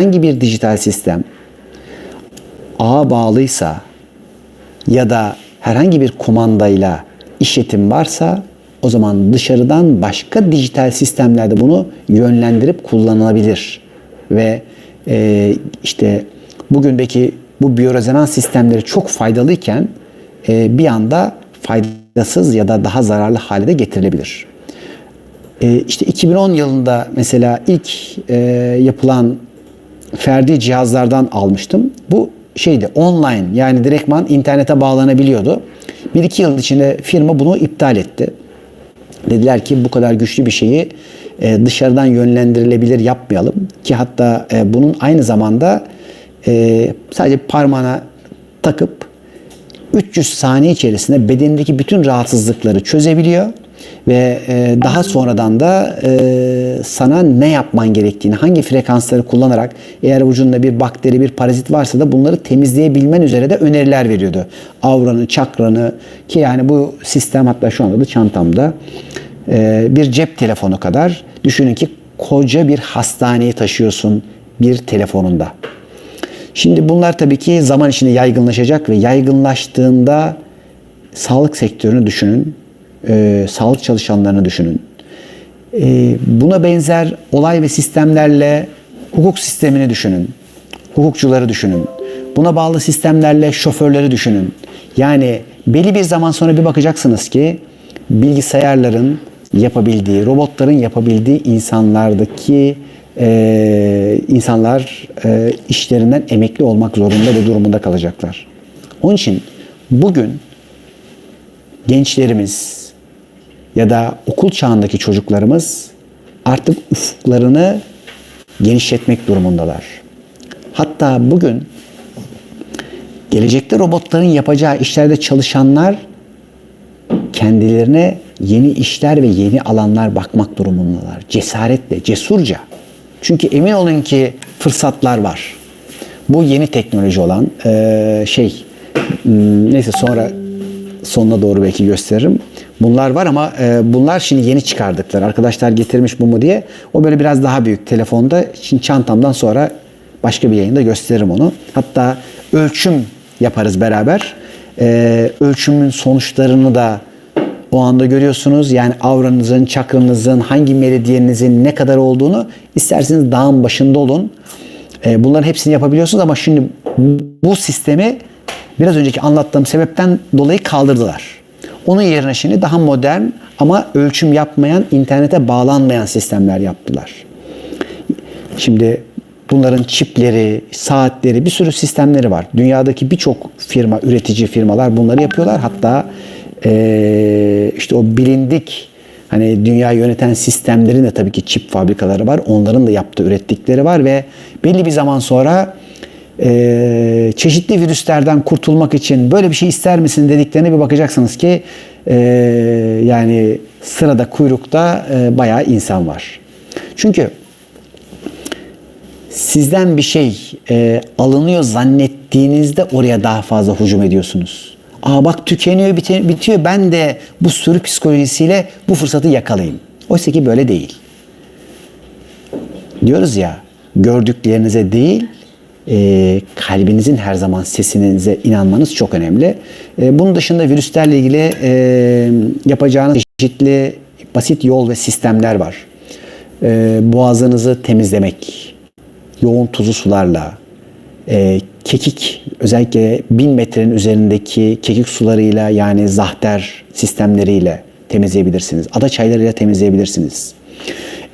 herhangi bir dijital sistem ağa bağlıysa ya da herhangi bir kumandayla işletim varsa o zaman dışarıdan başka dijital sistemlerde bunu yönlendirip kullanılabilir. Ve e, işte bugün belki bu biyorezonans sistemleri çok faydalıyken e, bir anda faydasız ya da daha zararlı hale de getirilebilir. E, işte 2010 yılında mesela ilk e, yapılan ferdi cihazlardan almıştım. Bu şeydi online yani direktman internete bağlanabiliyordu. Bir iki yıl içinde firma bunu iptal etti. Dediler ki bu kadar güçlü bir şeyi e, dışarıdan yönlendirilebilir yapmayalım. Ki hatta e, bunun aynı zamanda e, sadece parmağına takıp 300 saniye içerisinde bedenindeki bütün rahatsızlıkları çözebiliyor ve e, daha sonradan da e, sana ne yapman gerektiğini, hangi frekansları kullanarak eğer vücudunda bir bakteri, bir parazit varsa da bunları temizleyebilmen üzere de öneriler veriyordu. Avranı, çakranı ki yani bu sistem hatta şu anda da çantamda e, bir cep telefonu kadar düşünün ki koca bir hastaneyi taşıyorsun bir telefonunda. Şimdi bunlar tabii ki zaman içinde yaygınlaşacak ve yaygınlaştığında sağlık sektörünü düşünün, e, sağlık çalışanlarını düşünün. E, buna benzer olay ve sistemlerle hukuk sistemini düşünün, hukukçuları düşünün. Buna bağlı sistemlerle şoförleri düşünün. Yani belli bir zaman sonra bir bakacaksınız ki bilgisayarların yapabildiği, robotların yapabildiği insanlardaki e, insanlar e, işlerinden emekli olmak zorunda ve durumunda kalacaklar. Onun için bugün gençlerimiz ya da okul çağındaki çocuklarımız artık ufuklarını genişletmek durumundalar. Hatta bugün gelecekte robotların yapacağı işlerde çalışanlar kendilerine yeni işler ve yeni alanlar bakmak durumundalar. Cesaretle, cesurca. Çünkü emin olun ki fırsatlar var. Bu yeni teknoloji olan şey hmm, neyse sonra sonuna doğru belki gösteririm. Bunlar var ama e, bunlar şimdi yeni çıkardıklar. Arkadaşlar getirmiş bu mu diye. O böyle biraz daha büyük telefonda. Şimdi çantamdan sonra başka bir yayında gösteririm onu. Hatta ölçüm yaparız beraber. E, ölçümün sonuçlarını da o anda görüyorsunuz. Yani avranızın, çakranızın, hangi meridyeninizin ne kadar olduğunu isterseniz dağın başında olun. E, bunların hepsini yapabiliyorsunuz ama şimdi bu sistemi biraz önceki anlattığım sebepten dolayı kaldırdılar. Onun yerine şimdi daha modern ama ölçüm yapmayan, internete bağlanmayan sistemler yaptılar. Şimdi bunların çipleri, saatleri, bir sürü sistemleri var. Dünyadaki birçok firma, üretici firmalar bunları yapıyorlar. Hatta e, işte o bilindik hani dünya yöneten sistemlerin de tabii ki çip fabrikaları var. Onların da yaptığı, ürettikleri var ve belli bir zaman sonra e, çeşitli virüslerden kurtulmak için böyle bir şey ister misin dediklerine bir bakacaksınız ki e, yani sırada kuyrukta e, bayağı insan var. Çünkü sizden bir şey e, alınıyor zannettiğinizde oraya daha fazla hücum ediyorsunuz. Aa bak tükeniyor bitiyor ben de bu sürü psikolojisiyle bu fırsatı yakalayayım. Oysa ki böyle değil. Diyoruz ya gördüklerinize değil e, kalbinizin her zaman sesinize inanmanız çok önemli. E, bunun dışında virüslerle ilgili e, yapacağınız çeşitli basit yol ve sistemler var. E, boğazınızı temizlemek, yoğun tuzlu sularla, e, kekik özellikle 1000 metrenin üzerindeki kekik sularıyla yani zahter sistemleriyle temizleyebilirsiniz. Ada çaylarıyla temizleyebilirsiniz.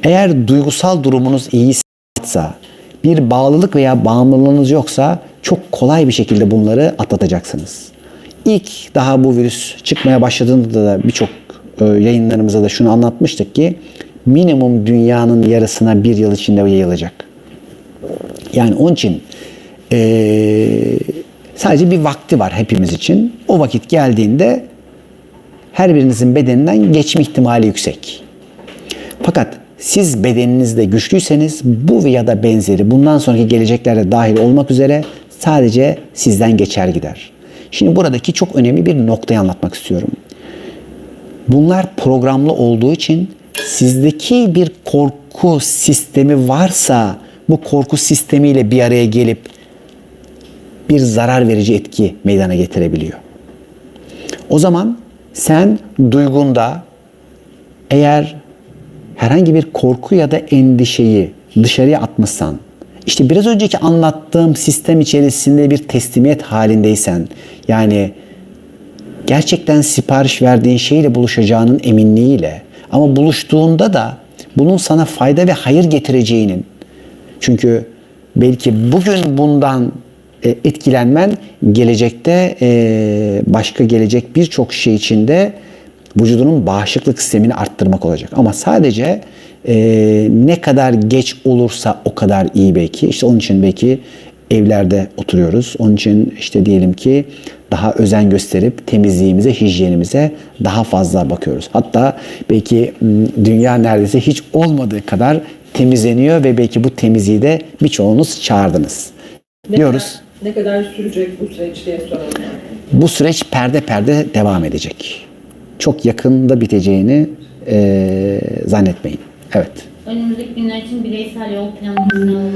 Eğer duygusal durumunuz iyiyse, bir bağlılık veya bağımlılığınız yoksa çok kolay bir şekilde bunları atlatacaksınız. İlk daha bu virüs çıkmaya başladığında da birçok e, yayınlarımızda da şunu anlatmıştık ki minimum dünyanın yarısına bir yıl içinde yayılacak. Yani onun için eee, sadece bir vakti var hepimiz için. O vakit geldiğinde her birinizin bedeninden geçme ihtimali yüksek. Fakat siz bedeninizde güçlüyseniz bu ya da benzeri bundan sonraki geleceklerde dahil olmak üzere sadece sizden geçer gider. Şimdi buradaki çok önemli bir noktayı anlatmak istiyorum. Bunlar programlı olduğu için sizdeki bir korku sistemi varsa bu korku sistemiyle bir araya gelip bir zarar verici etki meydana getirebiliyor. O zaman sen duygunda eğer herhangi bir korku ya da endişeyi dışarıya atmışsan, işte biraz önceki anlattığım sistem içerisinde bir teslimiyet halindeysen, yani gerçekten sipariş verdiğin şeyle buluşacağının eminliğiyle ama buluştuğunda da bunun sana fayda ve hayır getireceğinin çünkü belki bugün bundan e, etkilenmen gelecekte e, başka gelecek birçok şey içinde vücudunun bağışıklık sistemini arttırmak olacak. Ama sadece e, ne kadar geç olursa o kadar iyi belki. İşte onun için belki evlerde oturuyoruz. Onun için işte diyelim ki daha özen gösterip temizliğimize, hijyenimize daha fazla bakıyoruz. Hatta belki dünya neredeyse hiç olmadığı kadar temizleniyor ve belki bu temizliği de birçoğunuz çağırdınız. Ne Diyoruz. Kadar, ne kadar sürecek bu süreç diye soralım. Bu süreç perde perde devam edecek. Çok yakında biteceğini eee, zannetmeyin. Evet. Önümüzdeki günler için bireysel yol olmalı?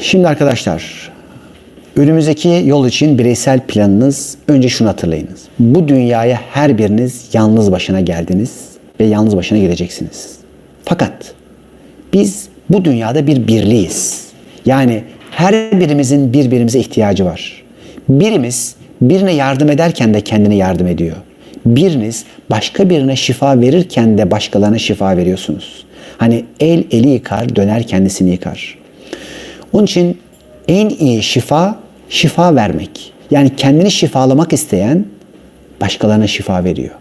Şimdi arkadaşlar, önümüzdeki yol için bireysel planınız önce şunu hatırlayınız. Bu dünyaya her biriniz yalnız başına geldiniz ve yalnız başına gideceksiniz. Fakat biz bu dünyada bir birliğiz. Yani her birimizin birbirimize ihtiyacı var. Birimiz birine yardım ederken de kendine yardım ediyor. Biriniz başka birine şifa verirken de başkalarına şifa veriyorsunuz. Hani el eli yıkar, döner kendisini yıkar. Onun için en iyi şifa şifa vermek. Yani kendini şifalamak isteyen başkalarına şifa veriyor.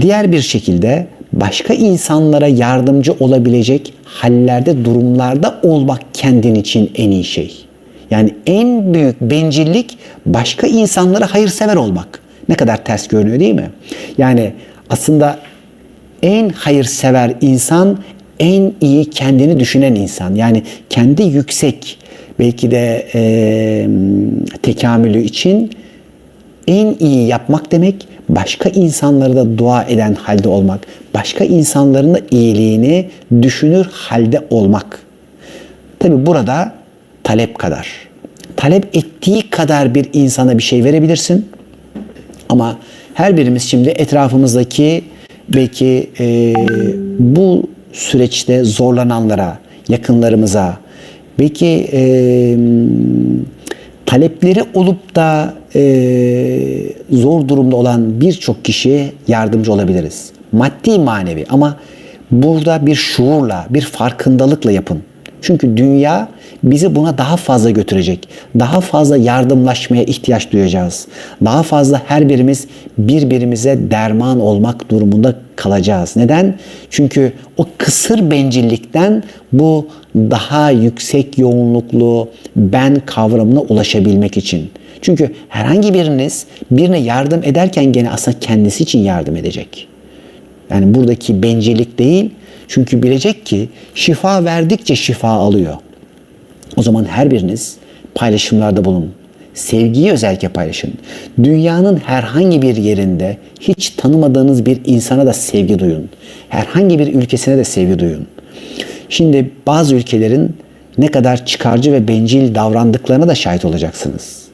Diğer bir şekilde başka insanlara yardımcı olabilecek hallerde, durumlarda olmak kendin için en iyi şey. Yani en büyük bencillik başka insanlara hayırsever olmak. Ne kadar ters görünüyor değil mi? Yani aslında en hayırsever insan en iyi kendini düşünen insan. Yani kendi yüksek belki de e, tekamülü için en iyi yapmak demek başka insanları da dua eden halde olmak. Başka insanların da iyiliğini düşünür halde olmak. Tabi burada talep kadar. Talep ettiği kadar bir insana bir şey verebilirsin. Ama her birimiz şimdi etrafımızdaki belki e, bu süreçte zorlananlara, yakınlarımıza, belki e, talepleri olup da e, zor durumda olan birçok kişiye yardımcı olabiliriz. Maddi manevi ama burada bir şuurla, bir farkındalıkla yapın. Çünkü dünya bizi buna daha fazla götürecek. Daha fazla yardımlaşmaya ihtiyaç duyacağız. Daha fazla her birimiz birbirimize derman olmak durumunda kalacağız. Neden? Çünkü o kısır bencillikten bu daha yüksek yoğunluklu ben kavramına ulaşabilmek için. Çünkü herhangi biriniz birine yardım ederken gene aslında kendisi için yardım edecek. Yani buradaki bencillik değil. Çünkü bilecek ki şifa verdikçe şifa alıyor. O zaman her biriniz paylaşımlarda bulun. Sevgiyi özellikle paylaşın. Dünyanın herhangi bir yerinde hiç tanımadığınız bir insana da sevgi duyun. Herhangi bir ülkesine de sevgi duyun. Şimdi bazı ülkelerin ne kadar çıkarcı ve bencil davrandıklarına da şahit olacaksınız.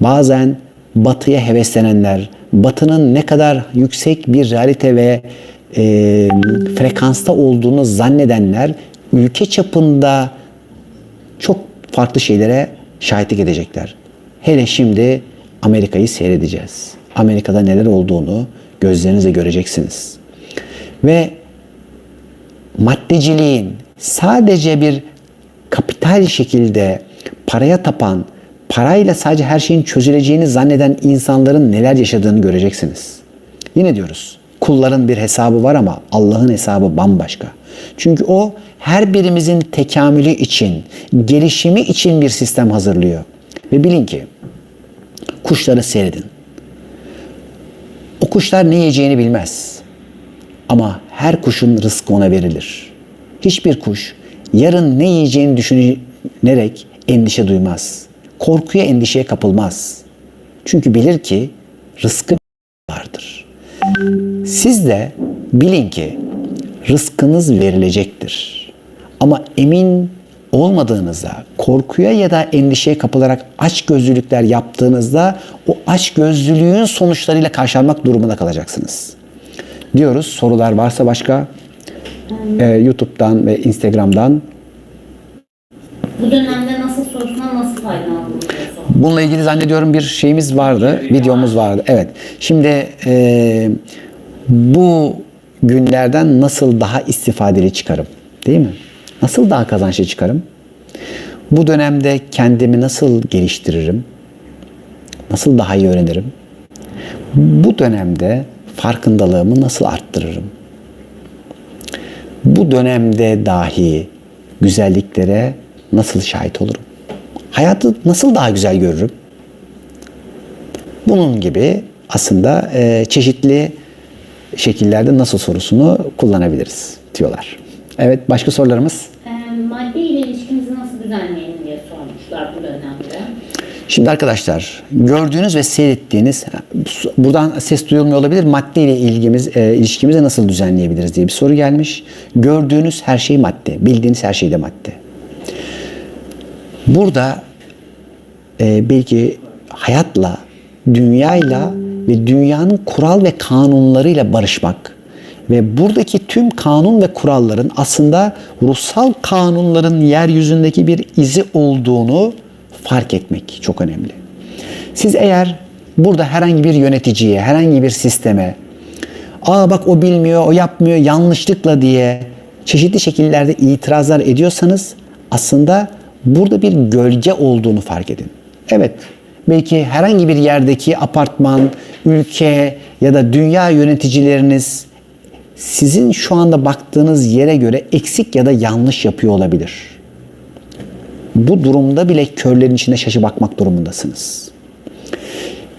Bazen batıya heveslenenler, batının ne kadar yüksek bir realite ve e, frekansta olduğunu zannedenler ülke çapında çok farklı şeylere şahitlik edecekler. Hele şimdi Amerika'yı seyredeceğiz. Amerika'da neler olduğunu gözlerinizle göreceksiniz. Ve maddeciliğin sadece bir kapital şekilde paraya tapan, parayla sadece her şeyin çözüleceğini zanneden insanların neler yaşadığını göreceksiniz. Yine diyoruz, kulların bir hesabı var ama Allah'ın hesabı bambaşka. Çünkü o her birimizin tekamülü için, gelişimi için bir sistem hazırlıyor. Ve bilin ki kuşları seyredin. O kuşlar ne yiyeceğini bilmez. Ama her kuşun rızkı ona verilir. Hiçbir kuş yarın ne yiyeceğini düşünerek endişe duymaz. Korkuya, endişeye kapılmaz. Çünkü bilir ki rızkı. Siz de bilin ki rızkınız verilecektir. Ama emin olmadığınızda, korkuya ya da endişeye kapılarak aç gözlülükler yaptığınızda o aç gözlülüğün sonuçlarıyla karşılanmak durumunda kalacaksınız. Diyoruz. Sorular varsa başka e, YouTube'dan ve Instagram'dan Bu dönemde nasıl sorusuna nasıl sormuş. Bununla ilgili zannediyorum bir şeyimiz vardı, videomuz vardı. Evet. Şimdi e, bu günlerden nasıl daha istifadeli çıkarım? Değil mi? Nasıl daha kazançlı çıkarım? Bu dönemde kendimi nasıl geliştiririm? Nasıl daha iyi öğrenirim? Bu dönemde farkındalığımı nasıl arttırırım? Bu dönemde dahi güzelliklere nasıl şahit olurum? Hayatı nasıl daha güzel görürüm? Bunun gibi aslında e, çeşitli şekillerde nasıl sorusunu kullanabiliriz diyorlar. Evet başka sorularımız? Ee, madde ile ilişkimizi nasıl düzenleyelim diye sormuşlar bu dönemde. Şimdi arkadaşlar gördüğünüz ve seyrettiğiniz buradan ses duyulmuyor olabilir. Madde ile ilgimiz e, ilişkimizi nasıl düzenleyebiliriz diye bir soru gelmiş. Gördüğünüz her şey madde, bildiğiniz her şey de madde. Burada e, belki hayatla, dünyayla ve dünyanın kural ve kanunlarıyla barışmak ve buradaki tüm kanun ve kuralların aslında ruhsal kanunların yeryüzündeki bir izi olduğunu fark etmek çok önemli. Siz eğer burada herhangi bir yöneticiye, herhangi bir sisteme, aa bak o bilmiyor, o yapmıyor, yanlışlıkla diye çeşitli şekillerde itirazlar ediyorsanız aslında burada bir gölge olduğunu fark edin. Evet, belki herhangi bir yerdeki apartman, ülke ya da dünya yöneticileriniz sizin şu anda baktığınız yere göre eksik ya da yanlış yapıyor olabilir. Bu durumda bile körlerin içinde şaşı bakmak durumundasınız.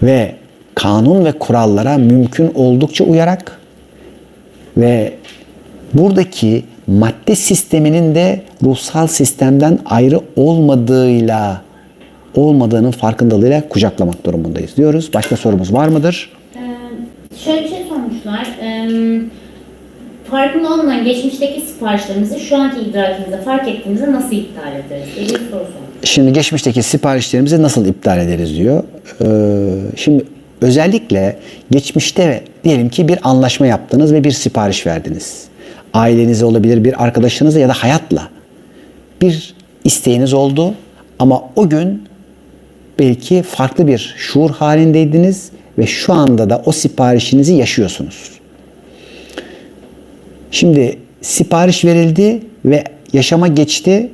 Ve kanun ve kurallara mümkün oldukça uyarak ve buradaki madde sisteminin de ruhsal sistemden ayrı olmadığıyla olmadığının farkındalığıyla kucaklamak durumundayız diyoruz. Başka sorumuz var mıdır? Ee, şöyle bir şey sormuşlar. Ee, farkında olmadan geçmişteki siparişlerimizi şu anki idrakimizde fark ettiğimizde nasıl iptal ederiz diye bir soru. Şimdi geçmişteki siparişlerimizi nasıl iptal ederiz diyor. Ee, şimdi özellikle geçmişte diyelim ki bir anlaşma yaptınız ve bir sipariş verdiniz. Ailenize olabilir, bir arkadaşınızla ya da hayatla bir isteğiniz oldu ama o gün belki farklı bir şuur halindeydiniz ve şu anda da o siparişinizi yaşıyorsunuz. Şimdi sipariş verildi ve yaşama geçti.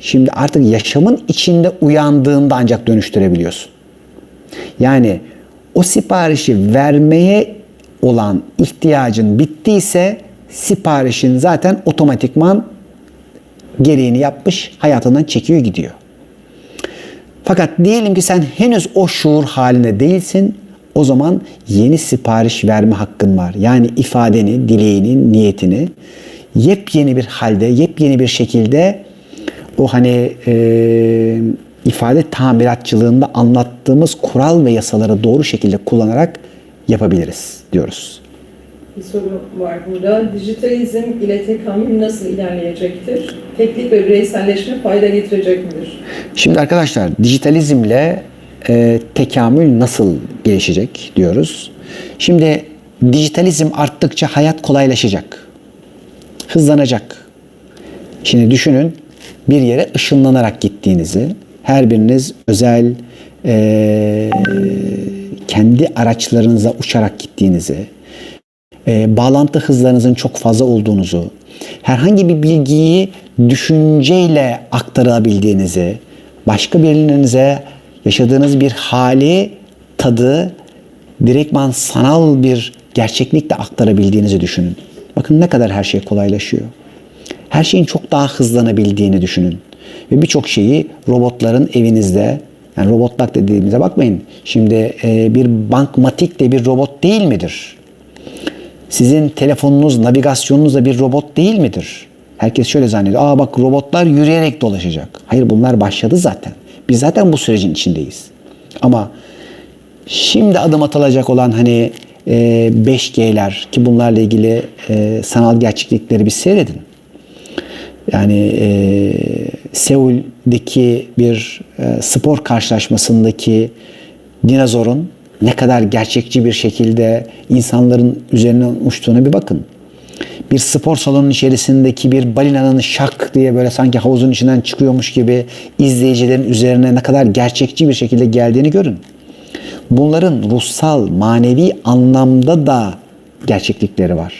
Şimdi artık yaşamın içinde uyandığında ancak dönüştürebiliyorsun. Yani o siparişi vermeye olan ihtiyacın bittiyse siparişin zaten otomatikman gereğini yapmış, hayatından çekiyor gidiyor. Fakat diyelim ki sen henüz o şuur haline değilsin. O zaman yeni sipariş verme hakkın var. Yani ifadeni, dileğini, niyetini yepyeni bir halde, yepyeni bir şekilde o hani e, ifade tamiratçılığında anlattığımız kural ve yasaları doğru şekilde kullanarak yapabiliriz diyoruz. Bir soru var burada. Dijitalizm ile tekamül nasıl ilerleyecektir? Teknik ve bireyselleşme fayda getirecek midir? Şimdi arkadaşlar dijitalizmle e, tekamül nasıl gelişecek diyoruz. Şimdi dijitalizm arttıkça hayat kolaylaşacak. Hızlanacak. Şimdi düşünün bir yere ışınlanarak gittiğinizi, her biriniz özel e, kendi araçlarınıza uçarak gittiğinizi, e, bağlantı hızlarınızın çok fazla olduğunuzu, herhangi bir bilgiyi düşünceyle aktarabildiğinizi, başka birinize yaşadığınız bir hali, tadı direktman sanal bir gerçeklikle aktarabildiğinizi düşünün. Bakın ne kadar her şey kolaylaşıyor. Her şeyin çok daha hızlanabildiğini düşünün. Ve birçok şeyi robotların evinizde, yani robotlak dediğimize bakmayın. Şimdi e, bir bankmatik de bir robot değil midir? Sizin telefonunuz, navigasyonunuz da bir robot değil midir? Herkes şöyle zannediyor. Aa bak robotlar yürüyerek dolaşacak. Hayır bunlar başladı zaten. Biz zaten bu sürecin içindeyiz. Ama şimdi adım atılacak olan hani e, 5G'ler ki bunlarla ilgili e, sanal gerçeklikleri bir seyredin. Yani e, Seul'deki bir e, spor karşılaşmasındaki dinozorun ne kadar gerçekçi bir şekilde insanların üzerinden uçtuğuna bir bakın. Bir spor salonunun içerisindeki bir balinanın şak diye böyle sanki havuzun içinden çıkıyormuş gibi izleyicilerin üzerine ne kadar gerçekçi bir şekilde geldiğini görün. Bunların ruhsal, manevi anlamda da gerçeklikleri var.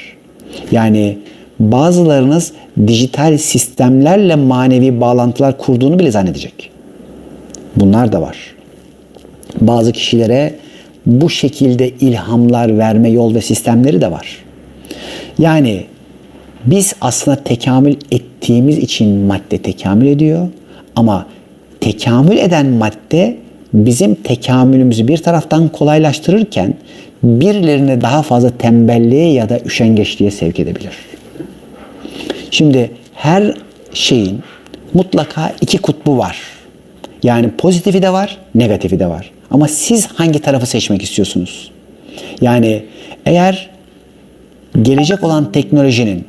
Yani bazılarınız dijital sistemlerle manevi bağlantılar kurduğunu bile zannedecek. Bunlar da var. Bazı kişilere bu şekilde ilhamlar verme yol ve sistemleri de var. Yani biz aslında tekamül ettiğimiz için madde tekamül ediyor ama tekamül eden madde bizim tekamülümüzü bir taraftan kolaylaştırırken birilerini daha fazla tembelliğe ya da üşengeçliğe sevk edebilir. Şimdi her şeyin mutlaka iki kutbu var. Yani pozitifi de var, negatifi de var. Ama siz hangi tarafı seçmek istiyorsunuz? Yani eğer gelecek olan teknolojinin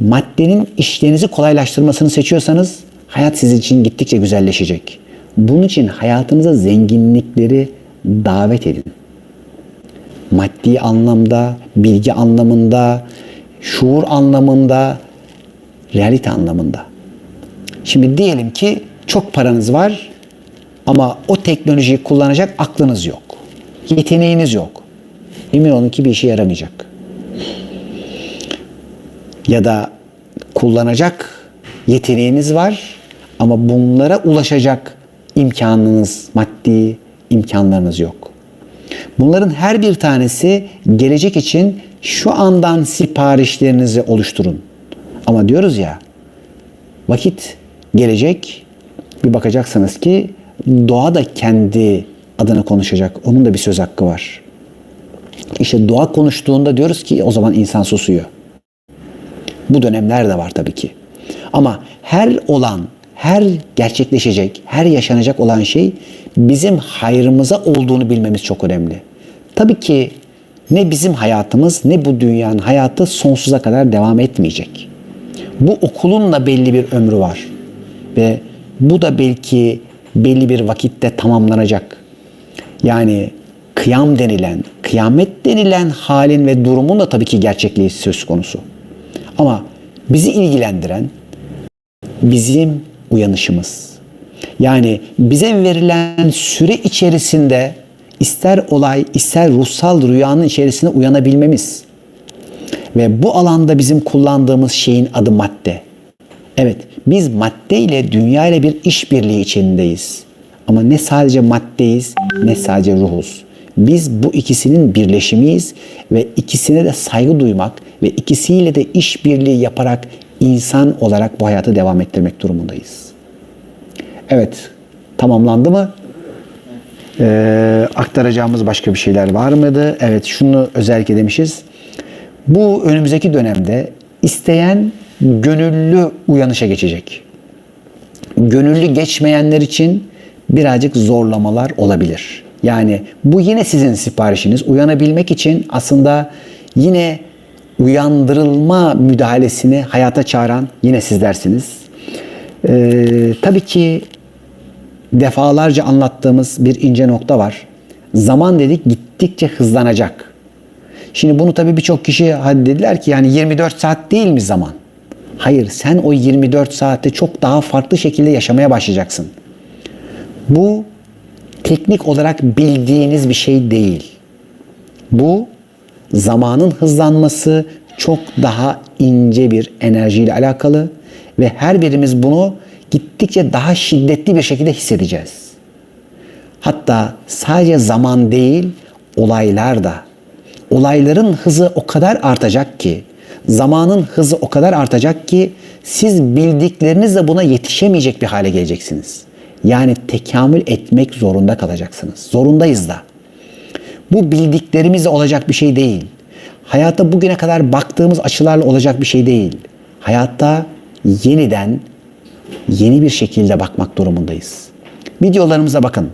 maddenin işlerinizi kolaylaştırmasını seçiyorsanız hayat sizin için gittikçe güzelleşecek. Bunun için hayatınıza zenginlikleri davet edin. Maddi anlamda, bilgi anlamında, şuur anlamında, realite anlamında. Şimdi diyelim ki çok paranız var ama o teknolojiyi kullanacak aklınız yok. Yeteneğiniz yok. Emin olun ki bir işe yaramayacak. Ya da kullanacak yeteneğiniz var ama bunlara ulaşacak imkanınız, maddi imkanlarınız yok. Bunların her bir tanesi gelecek için şu andan siparişlerinizi oluşturun. Ama diyoruz ya vakit gelecek bir bakacaksınız ki doğa da kendi adına konuşacak. Onun da bir söz hakkı var. İşte doğa konuştuğunda diyoruz ki o zaman insan susuyor. Bu dönemler de var tabii ki. Ama her olan, her gerçekleşecek, her yaşanacak olan şey bizim hayrımıza olduğunu bilmemiz çok önemli. Tabii ki ne bizim hayatımız ne bu dünyanın hayatı sonsuza kadar devam etmeyecek. Bu okulun da belli bir ömrü var. Ve bu da belki belli bir vakitte tamamlanacak. Yani kıyam denilen, kıyamet denilen halin ve durumun da tabii ki gerçekliği söz konusu. Ama bizi ilgilendiren bizim uyanışımız. Yani bize verilen süre içerisinde ister olay, ister ruhsal rüyanın içerisinde uyanabilmemiz. Ve bu alanda bizim kullandığımız şeyin adı madde. Evet, biz madde ile dünya ile bir işbirliği içindeyiz. Ama ne sadece maddeyiz, ne sadece ruhuz. Biz bu ikisinin birleşimiyiz ve ikisine de saygı duymak ve ikisiyle de işbirliği yaparak insan olarak bu hayatı devam ettirmek durumundayız. Evet, tamamlandı mı? Ee, aktaracağımız başka bir şeyler var mıydı? Evet, şunu özellikle demişiz. Bu önümüzdeki dönemde isteyen gönüllü uyanışa geçecek. Gönüllü geçmeyenler için birazcık zorlamalar olabilir. Yani bu yine sizin siparişiniz. Uyanabilmek için aslında yine uyandırılma müdahalesini hayata çağıran yine sizlersiniz. Ee, tabii ki defalarca anlattığımız bir ince nokta var. Zaman dedik gittikçe hızlanacak. Şimdi bunu tabii birçok kişi hadi dediler ki yani 24 saat değil mi zaman? Hayır sen o 24 saatte çok daha farklı şekilde yaşamaya başlayacaksın. Bu teknik olarak bildiğiniz bir şey değil. Bu zamanın hızlanması çok daha ince bir enerjiyle alakalı ve her birimiz bunu gittikçe daha şiddetli bir şekilde hissedeceğiz. Hatta sadece zaman değil, olaylar da. Olayların hızı o kadar artacak ki, zamanın hızı o kadar artacak ki siz bildiklerinizle buna yetişemeyecek bir hale geleceksiniz. Yani tekamül etmek zorunda kalacaksınız. Zorundayız da. Bu bildiklerimizle olacak bir şey değil. Hayatta bugüne kadar baktığımız açılarla olacak bir şey değil. Hayatta yeniden yeni bir şekilde bakmak durumundayız. Videolarımıza bakın.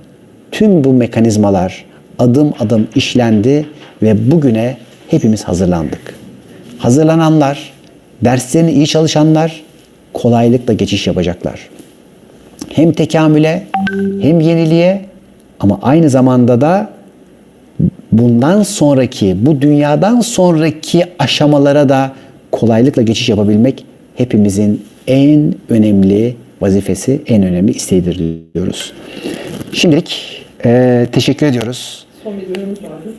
Tüm bu mekanizmalar adım adım işlendi ve bugüne hepimiz hazırlandık. Hazırlananlar, derslerini iyi çalışanlar kolaylıkla geçiş yapacaklar. Hem tekamüle hem yeniliğe ama aynı zamanda da bundan sonraki, bu dünyadan sonraki aşamalara da kolaylıkla geçiş yapabilmek hepimizin en önemli vazifesi, en önemli isteğidir diyoruz. Şimdilik eee, teşekkür ediyoruz. Son bir bölümümüz vardı.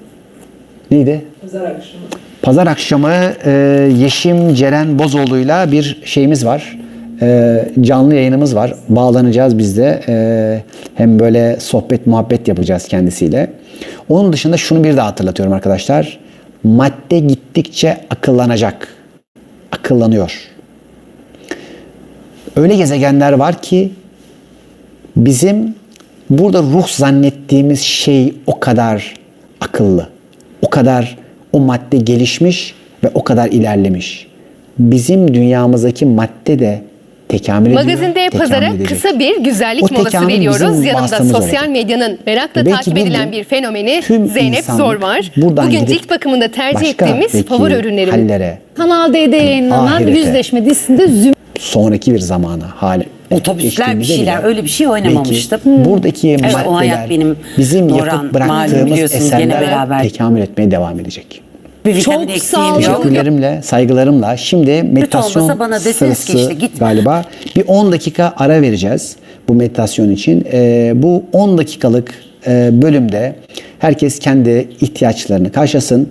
Neydi? Pazar akşamı. Pazar akşamı e, Yeşim Ceren Bozoğlu'yla bir şeyimiz var. E, canlı yayınımız var. Bağlanacağız biz de. E, hem böyle sohbet muhabbet yapacağız kendisiyle. Onun dışında şunu bir daha hatırlatıyorum arkadaşlar. Madde gittikçe akıllanacak. Akıllanıyor. Öyle gezegenler var ki bizim burada ruh zannettiğimiz şey o kadar akıllı. O kadar o madde gelişmiş ve o kadar ilerlemiş. Bizim dünyamızdaki madde de tekamül ediyor. Magazinde tekamül pazara edecek. kısa bir güzellik O molası veriyoruz. bizim Yanımda sosyal olacak. medyanın merakla belki takip edilen bir fenomeni tüm Zeynep Zor var. Bugün cilt bakımında tercih ettiğimiz favori ürünlerimiz. Kanal D'de yayınlanan Ahirete. Yüzleşme dizisinde Züm sonraki bir zamana hale Otobüsler bir şeyler, bile öyle bir şey oynamamıştım. belki Buradaki Evet, o maddeler hayat benim bizim Nurhan, yapıp malum bıraktığımız biliyorsunuz, gene eserler beraber. tekamül etmeye devam edecek. Bir Çok sağ olun. Teşekkürlerimle, saygılarımla şimdi meditasyon bana deseniz ki sırası işte gitme. galiba bir 10 dakika ara vereceğiz bu meditasyon için. Ee, bu 10 dakikalık e, bölümde herkes kendi ihtiyaçlarını karşılasın.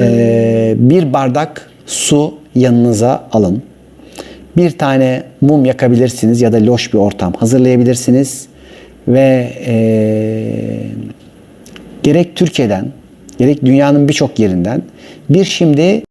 Ee, bir bardak su yanınıza alın. Bir tane mum yakabilirsiniz ya da loş bir ortam hazırlayabilirsiniz. Ve eee gerek Türkiye'den gerek dünyanın birçok yerinden bir şimdi